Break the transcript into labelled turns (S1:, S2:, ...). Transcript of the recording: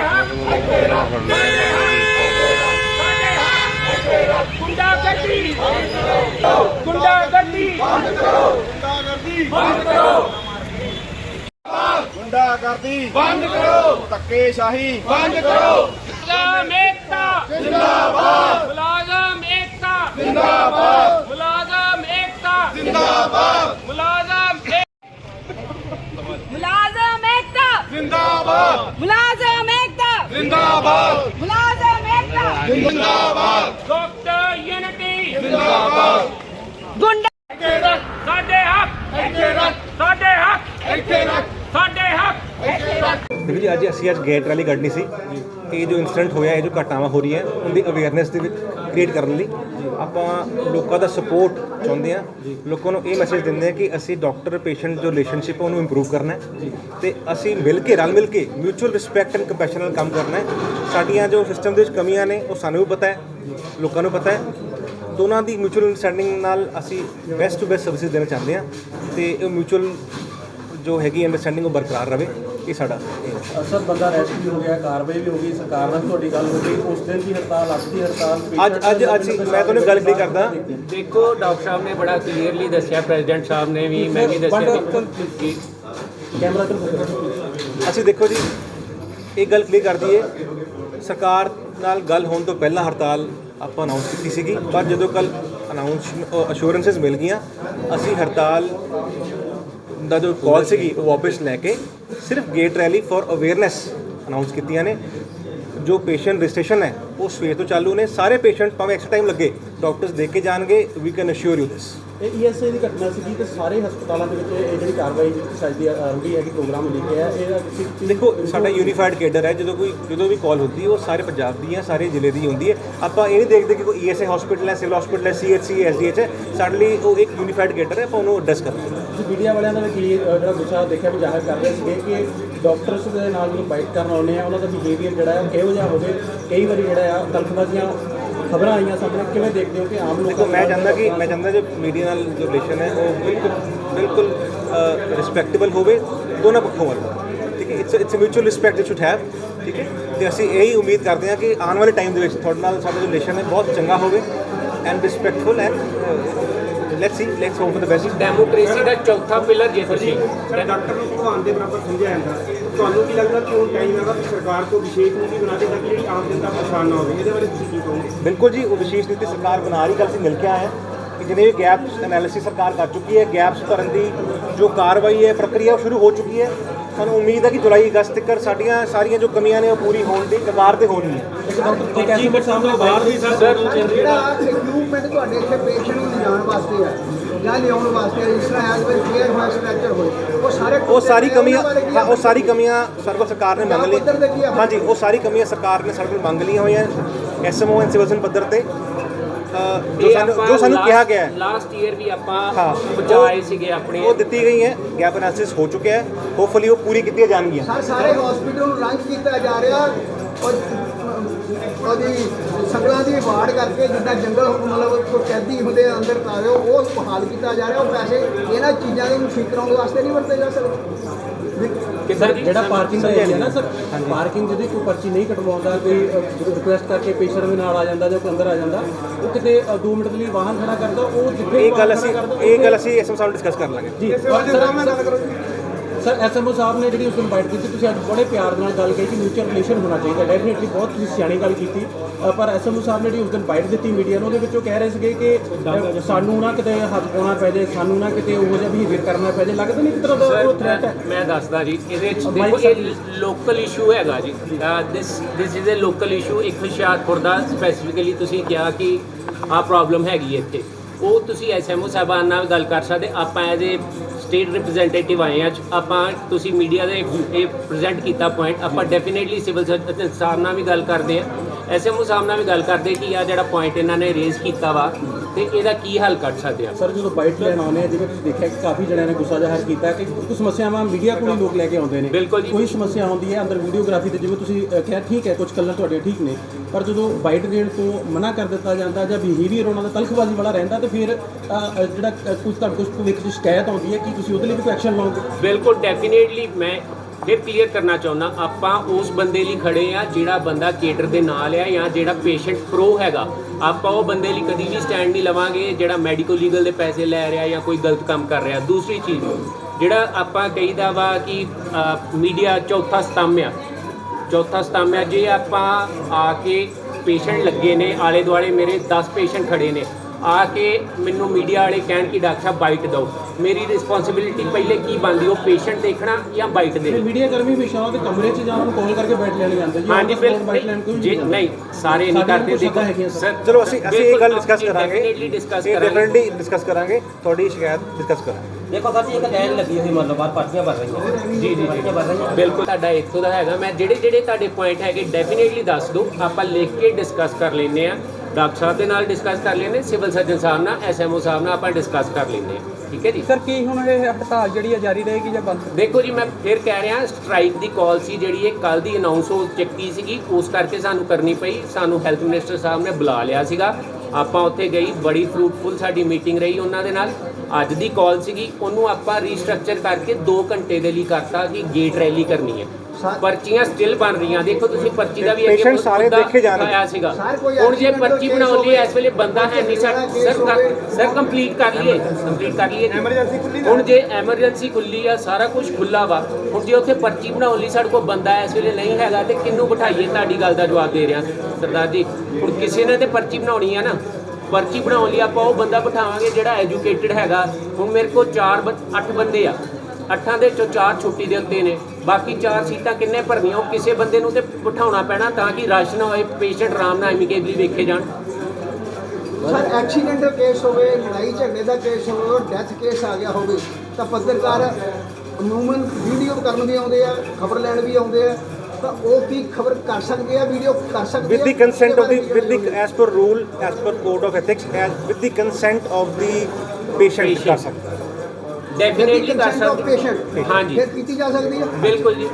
S1: ਹੱਕ ਇੱਥੇ ਰੱਖ ਗੁੰਡਾ ਗੱਡੀ ਗੁੰਡਾ ਗੱਡੀ
S2: ਗੁੰਡਾਗਰਦੀ ਬੰਦ ਕਰੋ ਧੱਕੇਸ਼ਾਹੀ ਬੰਦ ਕਰੋ
S1: ਮੁਲਾਜ਼ਮ ਏਕਤਾ ਜਿੰਦਾਬਾਦ ਮੁਲਾਜ਼ਮ ਏਕਤਾ ਜਿੰਦਾਬਾਦ ਮੁਲਾਜ਼ਮ ਏਕਤਾ ਜਿੰਦਾਬਾਦ ਮੁਲਾਜ਼ਮ
S3: ਮੁਲਾਜ਼ਮ ਏਕਤਾ
S2: ਜਿੰਦਾਬਾਦ
S3: ਮੁਲਾਜ਼ਮ
S2: ਜਿੰਦਾਬਾਦ
S3: ਮੁਲਾਜ਼ਮ ਏਕਤਾ
S2: ਜਿੰਦਾਬਾਦ
S1: ਡਾਕਟਰ ਯੂਨਿਟੀ
S2: ਜਿੰਦਾਬਾਦ
S3: ਗੁੰਡਾ
S1: ਇੱਥੇ ਰੱਖ ਸਾਡੇ ਹੱਕ ਇੱਥੇ ਰੱਖ ਸਾਡੇ ਹੱਕ
S2: ਇੱਥੇ ਰੱਖ
S1: ਸਾਡੇ ਹੱਕ
S4: ਦੇਖੋ ਜੀ ਅੱਜ ਅਸੀਂ ਅੱਜ ਗੇਟ ਰੈਲੀ ਕੱਢਣੀ ਸੀ ਇਹ ਜੋ ਇਨਸੀਡੈਂਟ ਹੋਇਆ ਇਹ ਜੋ ਘਟਨਾਵਾਂ ਹੋ ਰਹੀਆਂ ਉਹਦੀ ਅਵੇਅਰਨੈਸ ਦੇ ਵਿੱਚ ਕ੍ਰੀਏਟ ਕਰਨ ਲਈ ਆਪਾਂ ਲੋਕਾਂ ਦਾ ਸਪੋਰਟ ਚਾਹੁੰਦੇ ਆ ਲੋਕਾਂ ਨੂੰ ਇਹ ਮੈਸੇਜ ਦਿੰਦੇ ਆ ਕਿ ਅਸੀਂ ਡਾਕਟਰ ਪੇਸ਼ੈਂਟ ਜੋ ਰਿਲੇਸ਼ਨਸ਼ਿਪ ਉਹਨੂੰ ਇੰਪਰੂਵ ਕਰਨਾ ਹੈ। ਤੇ ਅਸੀਂ ਮਿਲ ਕੇ ਰਲ ਮਿਲ ਕੇ ਮਿਊਚੁਅਲ ਰਿਸਪੈਕਟ ਐਂਡ ਕੰਪੈਸ਼ਨ ਨਾਲ ਕੰਮ ਕਰਨਾ ਹੈ। ਸਾਡੀਆਂ ਜੋ ਸਿਸਟਮ ਦੇ ਵਿੱਚ ਕਮੀਆਂ ਨੇ ਉਹ ਸਾਨੂੰ ਵੀ ਪਤਾ ਹੈ। ਲੋਕਾਂ ਨੂੰ ਪਤਾ ਹੈ। ਦੋਨਾਂ ਦੀ ਮਿਊਚੁਅਲ ਅੰਡਰਸਟੈਂਡਿੰਗ ਨਾਲ ਅਸੀਂ ਬੈਸਟ ਟੂ ਬੈਸਟ ਸਰਵਿਸਿਜ਼ ਦੇਣਾ ਚਾਹੁੰਦੇ ਆ ਤੇ ਇਹ ਮਿਊਚੁਅਲ ਜੋ ਹੈਗੀ ਅੰਡਰਸਟੈਂਡਿੰਗ ਉਹ ਬਰਕਰਾਰ ਰਵੇ ਇਹ ਸਾਡਾ।
S5: ਸਰ ਬੰਦਾ ਵੀ ਹੋ ਗਿਆ ਕਾਰਵਾਈ ਵੀ ਹੋ ਗਈ ਸਰਕਾਰ ਨਾਲ ਤੁਹਾਡੀ ਗੱਲ ਹੋ ਗਈ ਉਸ ਦਿਨ ਦੀ ਹੜਤਾਲ ਅੱਜ ਦੀ ਹੜਤਾਲ
S4: ਅੱਜ ਅੱਜ ਅੱਜ ਮੈਂ ਤੁਹਾਨੂੰ ਗੱਲ ਕਲੀ ਕਰਦਾ।
S6: ਦੇਖੋ ਡਾਕਟਰ ਸਾਹਿਬ ਨੇ ਬੜਾ ਕਲੀਅਰਲੀ ਦੱਸਿਆ ਪ੍ਰੈਜ਼ੀਡੈਂਟ ਸਾਹਿਬ ਨੇ ਵੀ ਮੈਂ ਵੀ ਦੱਸਿਆ ਕਿ
S5: ਕੈਮਰਾ ਤੇ
S4: ਅਸੀਂ ਦੇਖੋ ਜੀ ਇਹ ਗੱਲ ਕਲੀਅਰ ਕਰ ਦਈਏ ਸਰਕਾਰ ਨਾਲ ਗੱਲ ਹੋਣ ਤੋਂ ਪਹਿਲਾਂ ਹੜਤਾਲ ਆਪਾਂ ਅਨਾਉਂਸ ਕੀਤੀ ਸੀਗੀ ਪਰ ਜਦੋਂ ਕੱਲ ਅਨਾਉਂਸ ਅਸ਼ੋਰੈਂਸਸ ਮਿਲ ਗਈਆਂ ਅਸੀਂ ਹੜਤਾਲ ਦਾ ਜੋ ਕਾਲ ਸੀਗੀ ਉਹ ਵਾਪਸ ਲੈ ਕੇ ਸਿਰਫ gate rally for awareness announce ਕੀਤੀਆਂ ਨੇ। ਜੋ ਪੇਸ਼ੈਂਟ ਰਜਿਸਟ੍ਰੇਸ਼ਨ ਹੈ ਉਹ ਸਵੇਰ ਤੋਂ ਚਾਲੂ ਨੇ। ਸਾਰੇ ਪੇਸ਼ੈਂਟ ਭਾਵੇਂ ਐਕਸਟਰਾ ਟਾਈਮ ਲੱਗੇ ਡਾਕਟਰਸ ਦੇਖ ਕੇ ਜਾਣਗੇ we can assure you this
S5: ਇਹ ਈਐਸਆਈ ਦੀ ਘਟਨਾ ਸੀਗੀ ਤੇ ਸਾਰੇ ਹਸਪਤਾਲਾਂ ਦੇ ਵਿੱਚ ਇਹ ਜਿਹੜੀ ਕਾਰਵਾਈ ਸਾਡੀ ਆਰੰਭੀ ਹੈ ਕਿ ਪ੍ਰੋਗਰਾਮ ਲੈ ਕੇ ਆ ਇਹ
S4: ਦੇਖੋ ਸਾਡਾ ਯੂਨੀਫਾਈਡ ਕੇਡਰ ਹੈ। ਜਦੋਂ ਕੋਈ ਜਦੋਂ ਵੀ ਕਾਲ ਹੁੰਦੀ ਹੈ ਉਹ ਸਾਰੇ ਪੰਜਾਬ ਦੀ ਹੈ ਸਾਰੇ ਜ਼ਿਲ੍ਹੇ ਦੀ ਹੁੰਦੀ ਹੈ। ਆਪਾਂ ਇਹ ਨਹੀਂ ਦੇਖਦੇ ਕਿ ਕੋਈ ਈਐਸਆਈ ਹਸਪੀਟਲ ਹੈ ਸਿਵਲ ਹਸਪੀਟਲ ਹੈ ਸੀਐਚਸੀ ਐਸਡੀਐਚ ਹੈ। ਸਾਡੇ ਲਈ ਉਹ ਇੱਕ ਯੂਨੀਫਾਈਡ ਕੇਡਰ ਹੈ ਆਪਾਂ ਉਹਨੂੰ ਐਡਰੈਸ ਕਰਦੇ ਹਾਂ
S5: ਤੁਸੀਂ ਮੀਡੀਆ ਵਾਲਿਆਂ ਦਾ ਵੀ ਕੀ ਜਿਹੜਾ ਗੁੱਸਾ ਦੇਖਿਆ ਵੀ ਜ਼ਾਹਰ ਕਰ ਰਹੇ ਸੀਗੇ ਕਿ ਡਾਕਟਰਸ ਦੇ ਨਾਲ ਜਦੋਂ ਬਾਈਟ ਕਰਨ ਆਉਂਦੇ ਆ ਉਹਨਾਂ ਦਾ ਬਿਹੇਵੀਅਰ ਜਿਹੜਾ ਹੈ ਉਹ ਕਿਹੋ ਜਿਹਾ ਹੋਵੇ? ਕਈ ਵਾਰੀ ਜਿਹੜਾ ਆ ਤਲਖਬਾਜ਼ੀਆਂ ਖਬਰਾਂ ਆਈਆਂ ਸਾਹਮਣੇ ਕਿਵੇਂ ਦੇਖਦੇ ਹੋ ਕਿ ਆਮ ਲੋਕਾਂ
S4: ਮੈਂ ਚਾਹੁੰਦਾ ਕਿ ਮੈਂ ਚਾਹੁੰਦਾ ਜੋ ਮੀਡੀਆ ਨਾਲ ਜੋ ਰਿਲੇਸ਼ਨ ਹੈ ਉਹ ਬਿਲਕੁਲ ਬਿਲਕੁਲ ਰਿਸਪੈਕਟੇਬਲ ਹੋਵੇ ਦੋਨਾਂ ਪੱਖੋਂ ਵੱਲੋਂ। ਠੀਕ ਹੈ it's it's mutual respect should have ਠੀਕ ਹੈ? ਤੇ ਅਸੀਂ ਇਹੀ ਉਮੀਦ ਕਰਦੇ ਹਾਂ ਕਿ ਆਉਣ ਵਾਲੇ ਟਾਈਮ ਦੇ ਵਿੱਚ ਤੁਹਾਡੇ ਨਾਲ ਸਾਡਾ ਜੋ ਰਿਲੇਸ਼ਨ ਹੈ ਬਹੁਤ ਚੰਗਾ ਹੋਵੇ and respectful and let's see let's hope for the best
S6: democracy ਦਾ ਚੌਥਾ ਪਿਲਰ ਜੇ ਤੁਸੀਂ।
S7: ਡਾਕਟਰ ਨੂੰ ਭਗਵਾਨ ਦੇ ਬਰਾਬਰ ਸਮਝਿਆ ਜਾਂਦਾ। ਤੁਹਾਨੂੰ ਕੀ ਲੱਗਦਾ ਕਿ ਹੁਣ ਟਾਈਮ ਹੈਗਾ ਕਿ ਸਰਕਾਰ ਕੋ ਵਿਸ਼ੇਸ਼ ਨੀਤੀ ਬਣਾ ਦੇ ਤਾਂ ਕਿ ਜਿਹੜੀ ਆਮ ਜਨਤਾ ਪਰੇਸ਼ਾਨ ਨਾ ਹੋਵੇ? ਇਹਦੇ ਬਾਰੇ ਤੁਸੀਂ ਕੀ ਕਹੋਗੇ?
S4: ਬਿਲਕੁਲ ਜੀ ਉਹ ਵਿਸ਼ੇਸ਼ ਨੀਤੀ ਸਰਕਾਰ ਬਣਾ ਰਹੀ ਕੱਲ੍ਹ ਅਸੀਂ ਮਿਲ ਕੇ ਹਾਂ ਕਿ ਵੀ ਗੈਪਸ ਐਨਾਲਿਸਿਸ ਸਰਕਾਰ ਕਰ ਚੁੱਕੀ ਹੈ ਗੈਪਸ ਭਰਨ ਦੀ ਜੋ ਕਾਰਵਾਈ ਹੈ ਪ੍ਰਕਿਰਿਆ ਉਹ ਸ਼ੁਰੂ ਹੋ ਚੁੱਕੀ ਹੈ। ਸਾਨੂੰ ਉਮੀਦ ਹੈ ਕਿ ਜੁਲਾਈ ਅਗਸਤ ਤੱਕ ਸਾਡੀਆਂ ਸਾਰੀਆਂ ਜੋ ਕਮੀਆਂ ਨੇ ਉਹ ਪੂਰੀ ਹੋਣ ਦੀ ਕਗਾਰ ਤੇ ਹੋਣਗੀਆਂ
S5: ਇੱਕ ਡਾਕਟਰ ਇੱਕ ਐਸਐਮਓ ਸਾਹਮਣੇ ਬਾਹਰ ਵੀ
S8: ਜਿਹੜਾ ਇਕਵਿਪਮੈਂਟ ਤੁਹਾਡੇ ਇੱਥੇ ਪੇਸ਼ੈਂਟ ਨੂੰ ਲਿਜਾਣ ਵਾਸਤੇ ਹੈ ਜਾਂ ਲਿਆਉਣ ਵਾਸਤੇ ਹੈ, ਜਿਸ ਤਰ੍ਹਾਂ ਹੈਲਥ ਵਿੱਚ ਕੇਅਰ ਹੋਇਆ ਸਟ੍ਰਕਚਰ ਹੋਏ ਉਹ ਸਾਰੇ
S4: ਉਹ ਸਾਰੀ
S8: ਟੁੱਟੇ
S4: ਕਮੀਆਂ ਉਹ ਸਾਰੀ ਕਮੀਆਂ ਸਰਵ ਸਰਕਾਰ ਨੇ ਮੰਗ ਲਈ? ਹਾਂਜੀ ਉਹ ਸਾਰੀ ਕਮੀਆਂ ਸਰਕਾਰ ਨੇ ਸਾਡੇ ਕੋਲ ਮੰਗ ਲਈਆਂ ਹੋਈਆਂ ਐਸਐਮਓ ਐਂਡ ਸਿਵਲ ਪੱਧਰ ਤੇ। ਜੋ ਸਾਨੂੰ ਜੋ ਸਾਨੂੰ ਕਿਹਾ ਗਿਆ ਹੈ।
S6: ਲਾਸਟ ਈਅਰ ਵੀ ਆਪਾਂ
S4: ਹਾਂ।
S6: ਬਚਾਏ ਸੀਗੇ ਆਪਣੇ।
S4: ਉਹ ਦਿੱਤੀ ਗਈ ਹੈ। ਗੈਪ ਐਨਾਲਿਸਿਸ ਹੋ ਚੁੱਕਿਆ ਹੈ। ਹੋਪਫੁਲੀ ਉਹ ਪੂਰੀ ਕੀਤੀਆਂ ਜਾਣਗੀਆਂ।
S8: ਸਰ ਸਾਰੇ ਹਸਪੀਟਲ ਨੂੰ ਲੰਚ ਕੀਤਾ ਜਾ ਰਿਹਾ। ਔਰ ਉਹਦੀ ਸੰਗਲਾਂ ਦੀ ਵਾਰਡ ਕਰਕੇ ਜਿੱਦਾਂ ਜੰਗਲ ਮਤਲਬ ਕੋਈ ਕੈਦੀ ਹੁੰਦੇ ਆ ਅੰਦਰ ਤਾਰੇ ਉਹ ਬਹਾਲ ਕੀਤਾ ਜਾ ਰਿਹਾ ਉਹ ਪੈਸੇ ਇਹਨਾਂ ਚੀਜ਼ਾਂ ਨੂੰ ਠੀਕ ਕਰਾਉਣ ਵਾਸਤੇ ਨਹੀਂ ਵਰਤੇ ਜਾ ਸਕਦੇ।
S6: ਕਿੱਦਾਂ ਜੀ
S5: ਜਿਹੜਾ ਪਾਰਕਿੰਗ ਦਾ ਏਰੀਆ ਨਾ ਸਰ? ਪਾਰਕਿੰਗ ਜਿਹਦੀ ਕੋਈ ਪਰਚੀ ਨਹੀਂ ਕਟਵਾਉਂਦਾ ਕੋਈ ਰਿਕੁਐਸਟ ਕਰਕੇ ਪੇਸ਼ੈਂਟ ਵੀ ਨਾਲ ਆ ਜਾਂਦਾ ਜਾਂ ਕੋਈ ਅੰਦਰ ਆ ਜਾਂਦਾ ਉਹ ਕਿਤੇ 2 ਮਿੰਟ ਲਈ ਵਾਹਨ ਖੜਾ ਕਰਦਾ ਉਹ ਜਿੱਥੇ
S4: ਇਹ ਗੱਲ ਅਸੀਂ ਇਹ ਗੱਲ ਅਸੀਂ ਐਸਐਮ ਸਾਹਿਬ ਡਿਸਕਸ ਕਰ ਲਾਂਗੇ।
S5: ਜੀ। ਸਰ ਐਸਐਮਓ ਸਾਹਿਬ ਨੇ ਜਿਹੜੀ ਉਸ ਦਿਨ ਬਾਈਟ ਕੀਤੀ ਤੁਸੀਂ ਅੱਜ ਬੜੇ ਪਿਆਰ ਨਾਲ ਗੱਲ ਕਹੀ ਕਿ ਮਿਊਚੁਅਲ ਰਿਲੇਸ਼ਨ ਹੋਣਾ ਚਾਹੀਦਾ। ਡੈਫੀਨਿਟਲੀ ਬਹੁਤ ਤੁਸੀਂ ਸਿਆਣੀ ਗੱਲ ਕੀਤੀ। ਅ, ਪਰ ਐਸਐਮਓ ਸਾਹਿਬ ਨੇ ਜਿਹੜੀ ਉਸ ਦਿਨ ਬਾਈਟ ਦਿੱਤੀ ਮੀਡੀਆ ਨੂੰ ਉਹਦੇ ਵਿੱਚ ਉਹ ਕਹਿ ਰਹੇ ਸੀਗੇ ਕਿ ਅ, ਸਾਨੂੰ ਨਾ ਕਿਤੇ ਹੱਥ ਪਾਉਣਾ ਪੈ ਜਾਏ ਸਾਨੂੰ ਨਾ ਕਿਤੇ ਉਹੋ ਜਿਹਾ ਬਿਹੇਵੀਅਰ ਕਰਨਾ ਪੈ ਜਾਏ ਲੱਗਦਾ ਨਹੀਂ ਕਿ ਤਰ੍ਹਾਂ ਦਾ ਉਹ ਥ੍ਰੈਟ ਹੈ?
S6: ਮੈਂ ਦੱਸਦਾ ਜੀ ਇਹਦੇ ਵਿੱਚ ਦੇਖੋ ਇਹ ਲੋਕਲ ਇਸ਼ੂ ਹੈਗਾ ਜੀ। This this is a local issue ਇੱਕ ਹੁਸ਼ਿਆਰਪੁਰ ਦਾ ਸਪੈਸੀਫਿਕਲੀ ਤੁਸੀਂ ਕਿਹਾ ਕਿ ਆਹ ਪ੍ਰੋਬਲਮ ਹੈਗੀ ਇੱਥੇ। ਉਹ ਤੁਸੀਂ ਐਸਐਮਓ ਸਾਹਿਬਾਨ ਨਾਲ ਗੱਲ ਕਰ ਸਕਦੇ ਆਪਾਂ ਐਜ਼ ਏ ਸਟੇਟ ਰਿਪਰੈਜ਼ੈਂਟੇਟਿਵ ਆਏ ਹਾਂ। ਆਪਾਂ ਤੁਸੀਂ ਮੀਡੀਆ ਦੇ ਇਹ ਪ੍ਰੈਜ਼ੈਂਟ ਕੀਤਾ ਪੁਆਇੰਟ ਆਪਾਂ ਡੈਫੀਨੇਟਲੀ ਸਿਵਲ ਸਰਜਨ ਸਾਹਿਬ ਨਾਲ ਵੀ ਗੱਲ ਕਰਦੇ ਹਾਂ। ਐਸਐਮਓ ਸਾਹਿਬ ਨਾਲ ਵੀ ਗੱਲ ਕਰਦੇ ਕਿ ਆ ਜਿਹੜਾ ਪੁਆਇੰਟ ਇਹਨਾਂ ਨੇ ਰੇਜ਼ ਕੀਤਾ ਵਾ ਤੇ ਇਹਦਾ ਕੀ ਹੱਲ ਕੱਢ ਸਕਦੇ ਆ?
S5: ਸਰ ਜਦੋਂ ਬਾਈਟ ਲੈਣ ਆਉਂਦੇ ਆ ਜਿਵੇਂ ਤੁਸੀਂ ਦੇਖਿਆ ਕਿ ਕਾਫੀ ਜਣਿਆਂ ਨੇ ਗੁੱਸਾ ਜ਼ਾਹਰ ਕੀਤਾ ਕਿ ਕੁਝ ਸਮੱਸਿਆਵਾਂ ਮੀਡੀਆ ਕੋਲ ਹੀ ਲੋਕ ਲੈ ਕੇ ਆਉਂਦੇ ਨੇ।
S6: ਬਿਲਕੁਲ ਜੀ।
S5: ਕੋਈ ਸਮੱਸਿਆ ਆਉਂਦੀ ਹੈ ਅੰਦਰ ਵੀਡੀਓਗ੍ਰਾਫੀ ਤੇ ਜਿਵੇਂ ਤੁਸੀਂ ਅ, ਕਿਹਾ ਠੀਕ ਹੈ ਕੁਝ ਗੱਲਾਂ ਤੁਹਾਡੀਆਂ ਠੀਕ ਨੇ ਪਰ ਜਦੋਂ ਬਾਈਟ ਦੇਣ ਤੋਂ ਮਨਾ ਕਰ ਦਿੱਤਾ ਜਾਂਦਾ ਜਾਂ ਬਿਹੇਵੀਅਰ ਉਹਨਾਂ ਦਾ ਤਲਖਬਾਜ਼ੀ ਵਾਲਾ ਰਹਿੰਦਾ ਤੇ ਫਿਰ ਅ, ਅ, ਜਿਹੜਾ ਅ, ਕੁਝ ਤੁਹਾਡੇ ਕੁਝ ਭਵਿੱਖ 'ਚ ਸ਼ਿਕਾਇਤ ਆਉਂਦੀ ਹੈ ਕਿ ਤੁਸੀਂ ਉਹਦੇ ਲਈ ਵੀ ਕੋਈ ਐਕਸ਼ਨ ਲਓਗੇ?
S6: ਬਿਲਕੁਲ ਡੈਫੀਨੇਟਲੀ ਮੈਂ ਫਿਰ ਕਲੀਅਰ ਕਰਨਾ ਚਾਹੁੰਦਾ, ਆਪਾਂ ਉਸ ਬੰਦੇ ਲਈ ਖੜੇ ਆ ਜਿਹੜਾ ਬੰਦਾ ਕੇਟਰ ਦੇ ਨਾਲ ਆ ਜਾਂ ਜਿਹੜਾ ਪੇਸ਼ੈਂਟ ਪ੍ਰੋ ਹੈਗਾ। ਆਪਾਂ ਉਹ ਬੰਦੇ ਲਈ ਕਦੀ ਵੀ ਸਟੈਂਡ ਨਹੀਂ ਲਵਾਂਗੇ ਜਿਹੜਾ ਮੈਡੀਕਲ ਲੀਗਲ ਦੇ ਪੈਸੇ ਲੈ ਰਿਹਾ ਜਾਂ ਕੋਈ ਗਲਤ ਕੰਮ ਕਰ ਰਿਹਾ। ਦੂਸਰੀ ਚੀਜ਼, ਜਿਹੜਾ ਆਪਾਂ ਕਹੀਦਾ ਵਾ ਕਿ ਮੀਡੀਆ ਚੌਥਾ ਸਤੰਭ ਆ। ਚੌਥਾ ਸਤੰਭ ਆ, ਜੇ ਆਪਾਂ ਆ ਕੇ ਪੇਸ਼ੈਂਟ ਲੱਗੇ ਨੇ ਆਲੇ ਦੁਆਲੇ ਮੇਰੇ 10 ਪੇਸ਼ੈਂਟ ਖੜੇ ਨੇ ਆ ਕੇ ਮੈਨੂੰ ਮੀਡੀਆ ਵਾਲੇ ਕਹਿਣ ਕਿ ਡਾਕਟਰ ਸਾਹਿਬ ਬਾਈਟ ਦਿਓ। ਮੇਰੀ ਰਿਸਪੌਂਸਿਬਿਲਿਟੀ ਪਹਿਲੇ ਕੀ ਬਣਦੀ ਉਹ ਪੇਸ਼ੈਂਟ ਦੇਖਣਾ ਜਾਂ ਬਾਈਟ ਦੇਣੀ?
S5: ਮੀਡੀਆ ਕਰਮੀ ਵਿਸ਼ਾਲ ਦੇ ਕਮਰੇ 'ਚ ਜਾਂ ਉਹਨੂੰ ਕਾਲ ਕਰਕੇ ਬੈਠ ਲੈਣ ਜਾਂਦੇ ਜੀ।
S6: ਹਾਂਜੀ
S5: ਬਾਈਟ ਲੈਣ ਕੋਈ
S6: ਬਿਲਕੁਲ
S5: ਨਹੀਂ
S6: ਜੀ ਨਹੀਂ ਸਾਰੇ ਨਹੀਂ ਕਰਦੇ ਦੇਖੋ।
S5: ਸਰ।
S4: ਚਲੋ ਅਸੀਂ ਅਸੀਂ ਇਹ ਗੱਲ ਡਿਸਕਸ ਕਰਾਂਗੇ।
S6: ਡੈਫੀਨਿਟਲੀ ਡਿਸਕਸ
S4: ਇਹ
S6: ਕਰਾਂਗੇ।
S4: ਡੈਫੀਨਿਟਲੀ ਡਿਸਕਸ ਕਰਾਂਗੇ। ਤੁਹਾਡੀ ਸ਼ਿਕਾਇਤ ਡਿਸਕਸ ਕਰਾਂਗੇ।
S9: ਦੇਖੋ ਸਰ ਜੀ ਇੱਕ ਲਾਈਨ ਲੱਗੀ ਹੋਈ ਮਤਲਬ ਬਾਹਰ ਪਰਚੀਆਂ ਭਰ ਰਹੀਆਂ।
S6: ਜੀ ਜੀ ਜੀ
S9: ਪਰਚੀਆਂ ਭਰ ਰਹੀਆਂ।
S6: ਬਿਲਕੁਲ ਤੁਹਾਡਾ ਇੱਥੋਂ ਦਾ ਹੈਗਾ। ਮੈਂ ਜਿਹੜੇ ਜਿਹੜੇ ਤੁਹਾਡੇ ਪੁਆਇੰਟ ਹੈਗੇ ਡੈਫੀਨਿਟਲੀ ਦੱਸ ਦਿਓ। ਆਪਾਂ ਲਿਖ ਕੇ ਡਿਸਕਸ ਕਰ ਲੈਂਦੇ ਆ ਡਾਕਟਰ ਸਾਹਿਬ ਦੇ ਨਾਲ ਡਿਸਕਸ ਕਰ ਲੈਂਦੇ ਸਿਵਲ ਸਰਜਨ ਸਾਹਿਬ ਨਾਲ ਐਸਐਮਓ ਸਾਹਿਬ ਨਾਲ ਆਪਾਂ ਡਿਸਕਸ ਕਰ ਲੈਂਦੇ ਆ ਠੀਕ ਹੈ ਜੀ?
S5: ਸਰ ਕੀ ਹੁਣ ਇਹ ਹੜਤਾਲ ਜਿਹੜੀ ਹੈ ਜਾਰੀ ਰਹੇਗੀ ਜਾਂ ਬੰਦ?
S6: ਦੇਖੋ ਜੀ ਮੈਂ ਫਿਰ ਕਹਿ ਰਿਹਾ ਸਟ੍ਰਾਈਕ ਦੀ ਕਾਲ ਸੀ ਜਿਹੜੀ ਇਹ ਕੱਲ ਦੀ ਅਨਾਉਂਸ ਹੋ ਚੱਕੀ ਸੀਗੀ। ਉਸ ਕਰਕੇ ਸਾਨੂੰ ਕਰਨੀ ਪਈ। ਸਾਨੂੰ ਹੈਲਥ ਮਿਨਿਸਟਰ ਸਾਹਿਬ ਨੇ ਬੁਲਾ ਲਿਆ ਸੀਗਾ। ਆਪਾਂ ਉੱਥੇ ਗਈ ਬੜੀ ਫਰੂਟਫੁਲ ਸਾਡੀ ਮੀਟਿੰਗ ਰਹੀ ਉਹਨਾਂ ਦੇ ਨਾਲ। ਅੱਜ ਦੀ ਕਾਲ ਸੀਗੀ। ਉਹਨੂੰ ਆਪਾਂ ਰੀਸਟਰਕਚਰ ਕਰਕੇ 2 ਘੰਟੇ ਦੇ ਲਈ ਕਰਤਾ ਕਿ ਗੇਟ ਰੈਲੀ ਕਰਨੀ ਹੈ। ਪਰਚੀਆਂ ਸਟਿਲ ਬਣ ਰਹੀਆਂ। ਦੇਖੋ ਤੁਸੀਂ ਪਰਚੀ ਦਾ ਵੀ ਅੱਗੇ
S4: Patient ਸਾਰੇ
S6: ਮੁੱਦਾ
S4: ਦੇਖੇ ਜਾ ਰਹੇ।
S6: ਆਇਆ ਸੀਗਾ। ਹੁਣ ਜੇ ਪਰਚੀ ਬਣਾਉਣ ਲਈ ਇਸ ਵੇਲੇ ਬੰਦਾ ਹੈ ਨਹੀਂ ਸਰ ਸਰ ਕਰ-। ਸਰ ਕੰਪਲੀਟ ਕਰ ਲਈਏ। ਕੰਪਲੀਟ ਕਰ ਲਈਏ ਐਮਰਜੈਂਸੀ ਖੁੱਲੀ ਹੁਣ ਜੇ ਐਮਰਜੈਂਸੀ ਖੁੱਲੀ ਆ ਸਾਰਾ ਕੁਝ ਖੁੱਲਾ ਵਾ। ਹੁਣ ਜੇ ਉੱਥੇ ਪਰਚੀ ਬਣਾਉਣ ਲਈ ਸਾਡੇ ਕੋਲ ਬੰਦਾ ਇਸ ਵੇਲੇ ਨਹੀਂ ਹੈਗਾ ਤੇ ਕਿੰਨੂੰ ਬਿਠਾਈਏ? ਤੁਹਾਡੀ ਗੱਲ ਦਾ ਜਵਾਬ ਦੇ ਰਿਹਾ ਸਰਦਾਰ ਜੀ। ਹੁਣ ਕਿਸੇ ਨੇ ਤੇ ਪਰਚੀ ਬਣਾਉਣੀ ਆ ਨਾ। ਪਰਚੀ ਬਣਾਉਣ ਲਈ ਆਪਾਂ ਉਹ ਬੰਦਾ ਬਿਠਾਵਾਂਗੇ ਜਿਹੜਾ ਐਜੂਕੇਟਿਡ ਹੈਗਾ। ਹੁਣ ਮੇਰੇ ਕੋਲ 4 8 ਬੰਦੇ ਆ। ਅੱਠਾਂ ਦੇ ਚੋਂ ਚਾਰ ਛੁੱਟੀ ਦੇ ਉੱਤੇ ਨੇ। ਬਾਕੀ ਚਾਰ ਸੀਟਾਂ ਕਿੰਨੇ ਭਰਨੀਆਂ ਉਹ ਕਿਸੇ ਬੰਦੇ ਨੂੰ ਤੇ ਬਿਠਾਉਣਾ ਪੈਣਾ ਤਾਂ ਕਿ ਰਸ਼ ਨਾ ਹੋਏ ਪੇਸ਼ੈਂਟ ਆਰਾਮ ਨਾਲ ਐਮੀਕੇਬਲੀ ਵੇਖੇ ਜਾਣ।
S8: ਸਰ ਐਕਸੀਡੈਂਟਲ ਕੇਸ ਹੋਵੇ ਲੜਾਈ ਝਗੜੇ ਦਾ ਕੇਸ ਹੋਵੇ ਡੈਥ ਕੇਸ ਆ ਗਿਆ ਹੋਵੇ ਤਾਂ ਪੱਤਰਕਾਰ ਅਮੂਮਨ ਵੀਡੀਓ ਕਰਨ ਵੀ ਆਉਂਦੇ ਆ ਖਬਰ ਲੈਣ ਵੀ ਆਉਂਦੇ ਆ ਤਾਂ ਉਹ ਕੀ ਖਬਰ ਕਰ ਸਕਦੇ ਆ ਵੀਡੀਓ ਕਰ ਸਕਦੇ
S4: with the consent of the with the as per rule as per code of ethics as with the consent of the patient ਕਰ ਸਕਦਾ
S6: ਡੈਫੀਨੇਟਲੀ ਕਰ ਸਕਦੇ
S8: ਪੇਸ਼ੈਂਟ
S6: ਹਾਂਜੀ।
S8: ਫਿਰ ਕੀਤੀ ਜਾ ਸਕਦੀ ਹੈ?
S6: ਬਿਲਕੁਲ ਜੀ।